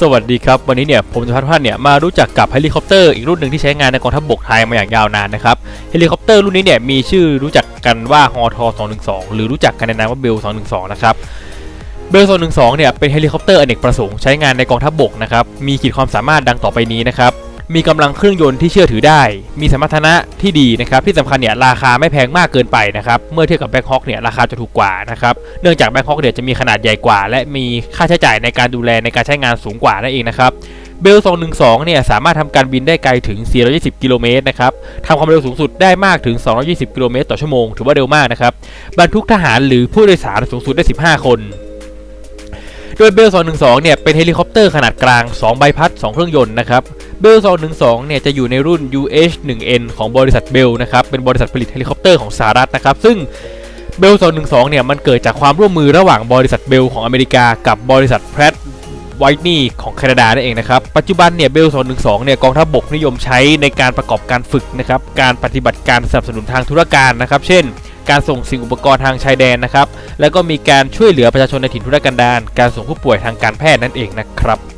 สวัสดีครับ วันนี้เนี่ยผมจะพาทุกท่านเนี่ยมารู้จักกับเฮลิคอปเตอร์อีกรุ่นหนึ่งที่ใช้งานในกองทัพบกไทยมาอย่างยาวนานนะครับเฮลิคอปเตอร์รุ่นนี้เนี่ยมีชื่อรู้จักกันว่าฮอท212 หรือรู้จักกันในนามว่าเบล212 นะครับเบล212 เนี่ยเป็นเฮลิคอปเตอร์อเนกประสงค์ใช้งานในกองทัพบกนะครับมีขีดความสามารถดังต่อไปนี้นะครับ มีกำลังเครื่องยนต์ที่เชื่อถือได้ มีสมรรถนะที่ดีนะครับ ที่สำคัญเนี่ยราคาไม่แพงมากเกินไปนะครับ เมื่อเทียบกับแบงคอกเนี่ยราคาจะถูกกว่านะครับ เนื่องจากแบงคอกเนี่ยจะมีขนาดใหญ่กว่า และมีค่าใช้จ่ายในการดูแลในการใช้งานสูงกว่านั่นเองนะครับเบล 212 เนี่ยสามารถทำการบินได้ไกลถึง 420 กิโลเมตรนะครับทำความเร็วสูงสุดได้มากถึง 220 กิโลเมตรต่อชั่วโมง ถือว่าเร็วมากนะครับ บรรทุกทหารหรือผู้โดยสารสูงสุดได้ 15 คน โดยเบล 212 เนี่ยเป็นเฮลิคอปเตอร์ขนาดกลาง 2 ใบพัด 2 เครื่องยนต์นะครับ เบล212เนี่ยจะอยู่ในรุ่น UH-1N ของบริษัทเบลนะครับ เป็นบริษัทผลิตเฮลิคอปเตอร์ของสหรัฐนะครับ ซึ่งเบล212เนี่ยมันเกิดจากความร่วมมือระหว่างบริษัทเบลของอเมริกากับบริษัทแพรไวท์นี่ของแคนาดานั่นเองนะครับ ปัจจุบันเนี่ยเบล212เนี่ยกองทัพบบกนิยมใช้ในการประกอบการฝึกนะครับ การปฏิบัติการสนับสนุนทางธุรการนะครับ เช่น การส่งสิ่งอุปกรณ์ทางชายแดนนะครับ แล้วก็มีการช่วยเหลือประชาชนในถิ่นทุรกันดารการส่งผู้ป่วยทางการแพทย์นั่นเองนะครับ